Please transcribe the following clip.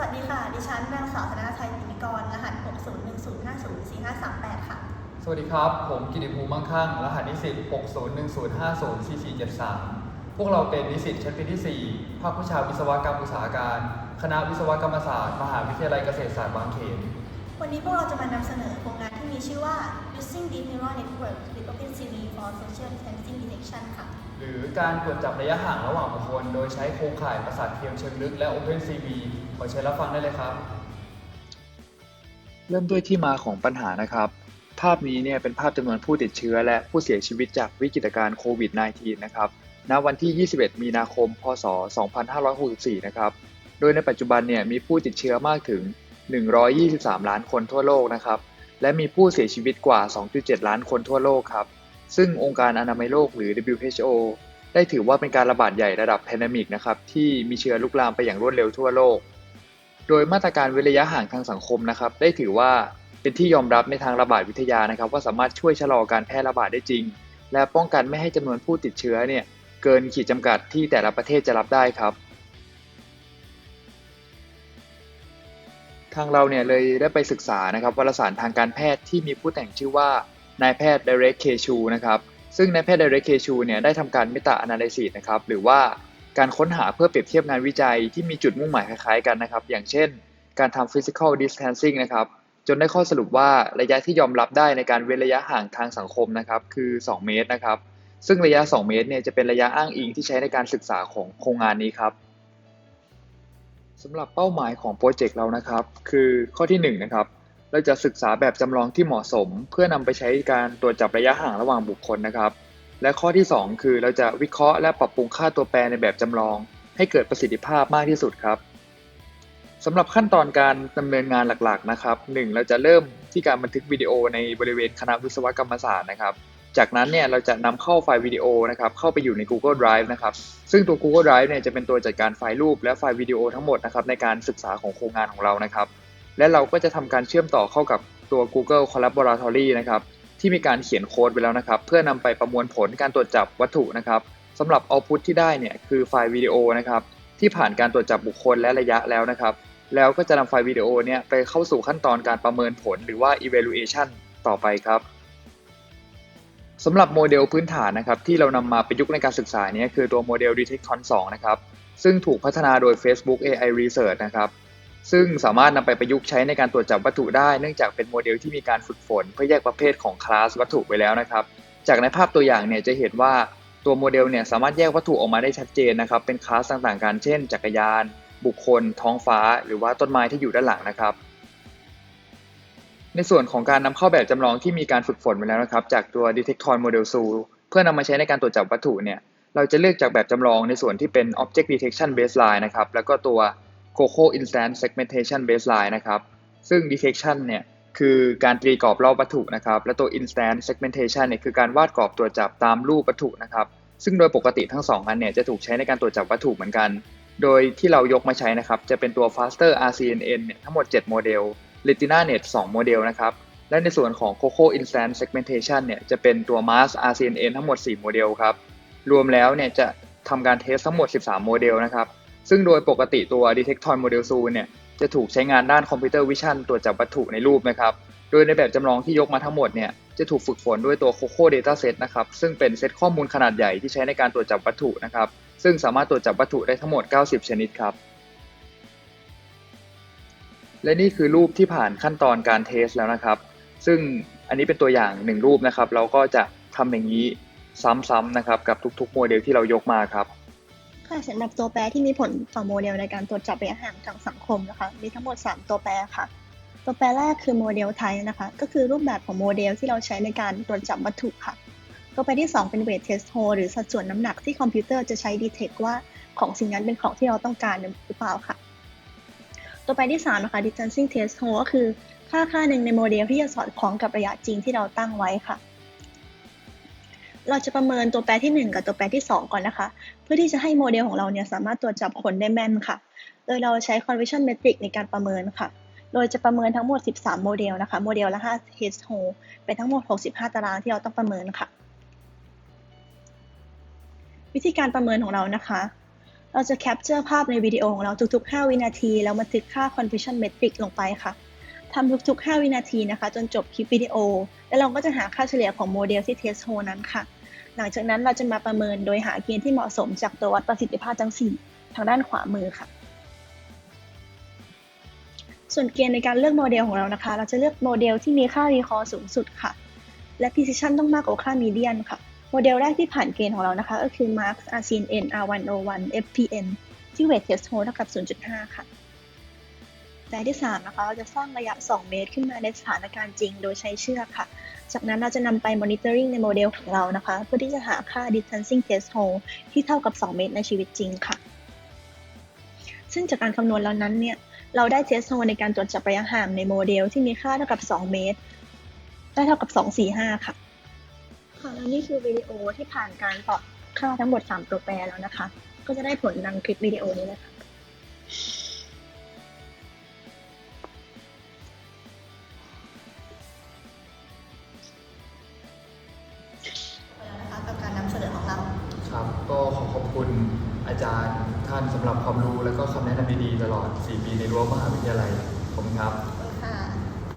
วัสดีค่ะ ดิฉันนางสาวธนาชัยปินิกร รหัส 60105045538 ค่ะ สวัสดีครับ ผมกิติภูมิมั่งคั่ง รหัสนิสิต6010504473 พวกเราเป็นนิสิตชั้นปีที่ 4 ภาควิชาวิศวกรรมอุตสาหการ คณะวิศวกรรมศาสตร์ มหาวิทยาลัยเกษตรศาสตร์บางเขน วันนี้พวกเราจะมานำเสนอโครงงานที่มีชื่อว่า Using Deep Neural Network with OpenCV for Social Distancing Detection ค่ะ หรือการตรวจจับระยะห่างระหว่างบุคคล โดยใช้โครงข่ายประสาทเทียมเชิงลึกและ OpenCV ขอเชิญรับฟังได้เลยครับ เริ่มด้วยที่มาของปัญหานะครับ ภาพนี้เนี่ยเป็นภาพจำนวนผู้ติดเชื้อและผู้เสียชีวิตจากวิกฤตการณ์โควิด -19 นะครับ ณ วันที่ 21 มีนาคม พศ 2564 นะครับ โดยในปัจจุบันเนี่ยมีผู้ติดเชื้อมากถึง 123 ล้านคนทั่วโลกนะครับ และมีผู้เสียชีวิตกว่า 2.7 ล้านคนทั่วโลกครับ ซึ่งองค์การอนามัยโลกหรือ WHO ได้ถือว่าเป็นการระบาดใหญ่ระดับแพนดมิกนะครับที่มีเชื้อลุกลามไปอย่างรวดเร็วทั่วโลก โดยมาตรการเว้นระยะห่างทางสังคมนะครับ ได้ถือว่าเป็นที่ยอมรับในทางระบาดวิทยานะครับ ว่าสามารถช่วยชะลอการแพร่ระบาดได้จริง และป้องกันไม่ให้จำนวนผู้ติดเชื้อเนี่ยเกินขีดจำกัดที่แต่ละประเทศจะรับได้ครับ ทางเราเนี่ยเลยได้ไปศึกษานะครับวารสารทางการแพทย์ที่มีผู้แต่งชื่อว่านายแพทย์ Direct K Chu นะครับซึ่งนายแพทย์ Direct K Chu เนี่ยได้ทำการ Meta Analysis นะครับหรือว่า การค้นหาเพื่อเปรียบเทียบงานวิจัยที่มีจุดมุ่งหมายคล้ายๆกันนะครับ อย่างเช่น การทำ Physical Distancing นะครับ จนได้ข้อสรุปว่าระยะที่ยอมรับได้ในการเว้นระยะห่างทางสังคมนะครับ คือ 2 เมตรนะครับ ซึ่งระยะ 2 เมตรเนี่ยจะเป็นระยะอ้างอิงที่ใช้ในการศึกษาของโครงงานนี้ครับสำหรับเป้าหมายของโปรเจกต์เรานะครับ คือข้อที่1นนะครับเราจะศึกษาแบบจำลองที่เหมาะสม เพื่อนำไปใช้การตรวจจับระยะห่างระหว่างบุคคลนะครับ และข้อที่ 2 คือเราจะวิเคราะห์และปรับปรุงค่าตัวแปรในแบบจำลอง ให้เกิดประสิทธิภาพมากที่สุดครับสำหรับขั้นตอนการดำเนินงานหลักๆนะครับ 1. เราจะเริ่มที่การบันทึกวิดีโอในบริเวณคณะวิศวกรรมศาสตร์นะครับ จากนั้นเนี่ยเราจะนำเข้าไฟล์วิดีโอนะครับเข้าไปอยู่ใน Google Drive นะครับ ซึ่งตัว Google Drive เนี่ยจะเป็นตัวจัดการไฟล์รูปและไฟล์วิดีโอทั้งหมดนะครับในการศึกษาของโครงงานของเรานะครับ และเราก็จะทำการเชื่อมต่อเข้ากับตัว Google Collaboratory นะครับ ที่มีการเขียนโค้ดไปแล้วนะครับ เพื่อนำไปประมวลผลการตรวจจับวัตถุนะครับสำหรับ output ที่ได้เนี่ยคือไฟล์วิดีโอนะครับที่ผ่านการตรวจจับบุคคลและระยะแล้วนะครับ แล้วก็จะนำไฟล์วิดีโอเนี่ยไปเข้าสู่ขั้นตอนการประเมินผลหรือว่า evaluation ต่อไปครับสำหรับโมเดลพื้นฐานนะครับที่เรานำมาประยุกต์ในการศึกษานี้คือตัวโมเดล Detecton 2 นะครับ ซึ่งถูกพัฒนาโดย Facebook AI Research นะครับ ซึ่งสามารถนำไปประยุกต์ใช้ในการตรวจจับวัตถุได้ เนื่องจากเป็นโมเดลที่มีการฝึกฝน เพื่อแยกประเภทของคลาสวัตถุไว้แล้วนะครับ จากในภาพตัวอย่างเนี่ยจะเห็นว่าตัวโมเดลเนี่ยสามารถแยกวัตถุออกมาได้ชัดเจนนะครับ เป็นคลาสต่างๆกัน เช่น จักรยาน บุคคล ท้องฟ้า หรือว่าต้นไม้ที่อยู่ด้านหลังนะครับ ในส่วนของการนำเข้าแบบจำลองที่มีการฝึกฝนไปแล้วนะครับ จากตัว Detecton Model Zoo เพื่อนำมาใช้ในการตรวจจับวัตถุเนี่ย เราจะเลือกจากแบบจำลองในส่วนที่เป็น Object Detection Baseline นะครับ แล้วก็ตัว Coco Instant Segmentation Baseline นะครับ ซึ่ง Detection เนี่ยคือการตีกรอบรอบวัตถุนะครับ และตัว Instant Segmentation เนี่ยคือการวาดกรอบตรวจจับตามรูปวัตถุนะครับ ซึ่งโดยปกติทั้งสองอันเนี่ยจะถูกใช้ในการตรวจจับวัตถุเหมือนกัน โดยที่เรายกมาใช้นะครับจะเป็นตัว Faster RCNN เนี่ยทั้งหมด 7 โมเดล Retina Net 2 โมเดลนะครับและในส่วนของ Coco Instant Segmentation เนี่ยจะเป็นตัว Mask RCNN ทั้งหมด 4 โมเดลครับ รวมแล้วเนี่ยจะทำการเทสทั้งหมด 13 โมเดลนะครับ ซึ่งโดยปกติตัว Detecton Model Zoo เนี่ยจะถูกใช้งานด้านคอมพิวเตอร์วิชั่นตรวจจับวัตถุในรูปนะครับ โดยในแบบจำลองที่ยกมาทั้งหมดเนี่ยจะถูกฝึกฝนด้วยตัว Coco Dataset นะครับ ซึ่งเป็นเซตข้อมูลขนาดใหญ่ที่ใช้ในการตรวจจับวัตถุนะครับ ซึ่งสามารถตรวจจับวัตถุได้ทั้งหมด 90 ชนิดครับ และนี่คือรูปที่ผ่านขั้นตอนการเทสแล้วนะครับ ซึ่งอันนี้เป็นตัวอย่างหนึ่งรูปนะครับ เราก็จะทำอย่างนี้ซ้ำๆนะครับกับทุกๆโมเดลที่เรายกมาครับ ค่ะสำหรับตัวแปรที่มีผลต่อโมเดลในการตรวจจับระยะห่างทางสังคมนะคะ มีทั้งหมด 3 ตัวแปรค่ะ ตัวแปรแรกคือโมเดลไทป์นะคะ ก็คือรูปแบบของโมเดลที่เราใช้ในการตรวจจับวัตถุค่ะ ตัวแปรที่ 2 เป็น weight test hole หรือสัดส่วนน้ำหนักที่คอมพิวเตอร์จะใช้ detect ว่าของสิ่งนั้นเป็นของที่เราต้องการหรือเปล่าค่ะ ตัวแปรที่ 3 นะคะ distancing test hole ก็คือค่าค่าหนึ่งในโมเดลที่จะสอดคล้องกับระยะจริงที่เราตั้งไว้ค่ะ เราจะประเมินตัวแปรที่ 1 กับตัวแปรที่ 2 ก่อนนะคะ เพื่อที่จะให้โมเดลของเราเนี่ยสามารถตรวจจับคนได้แม่นค่ะ โดยเราใช้ conversion metric ในการประเมินค่ะ โดยจะประเมินทั้งหมด 13 โมเดลนะคะ โมเดลละ5 test hole เป็นทั้งหมด 65 ตารางที่เราต้องประเมินค่ะ วิธีการประเมินของเรานะคะ เราจะแคปเจอร์ภาพในวิดีโอของเราทุกๆ 5 วินาที แล้วบันทึกค่า confusion metric ลงไปค่ะทำทุกๆ 5 วินาทีนะคะ จนจบคลิปวิดีโอ แล้วเราก็จะหาค่าเฉลี่ยของโมเดลที่ test hole นั้นค่ะ หลังจากนั้นเราจะมาประเมินโดยหาเกณฑ์ที่เหมาะสมจากตัววัดประสิทธิภาพทั้ง 4 ทางด้านขวามือค่ะ ส่วนเกณฑ์ในการเลือกโมเดลของเรานะคะ เราจะเลือกโมเดลที่มีค่า recall สูงสุดค่ะ และ precision ต้องมากกว่าค่า median ค่ะ โมเดลแรกที่ผ่านเกณฑ์ของเรานะคะ ก็คือ marks RCN R101 FPN ที่ weight test hole เท่ากับ 0.5 ค่ะ แบบที่3นะคะเราจะสร้างระยะ 2 เมตรขึ้นมาในสถานการณ์จริง โดยใช้เชือกค่ะ จากนั้นเราจะนำไป monitoring ในโมเดลของเรานะคะ เพื่อที่จะหาค่า distancing test hole ที่เท่ากับ 2 เมตรในชีวิตจริงค่ะ ซึ่งจากการคำนวณแล้วนั้นเนี่ย เราได้ test hole ในการตรวจจับระยะห่างในโมเดลที่มีค่าเท่ากับ 2 เมตร ได้เท่ากับ 245 ค่ะ ค่ะแล้วนี่คือวิดีโอที่ผ่านการปรับค่าทั้งหมด 3 ตัวแปรแล้วนะคะ ก็จะได้ผลดังคลิปวิดีโอนี้เลยค่ะ จารย์ท่านสำหรับความรู้และก็คำแนะนำดีๆตลอด 4 ปีในรั้วมหาวิทยาลัยผมครับ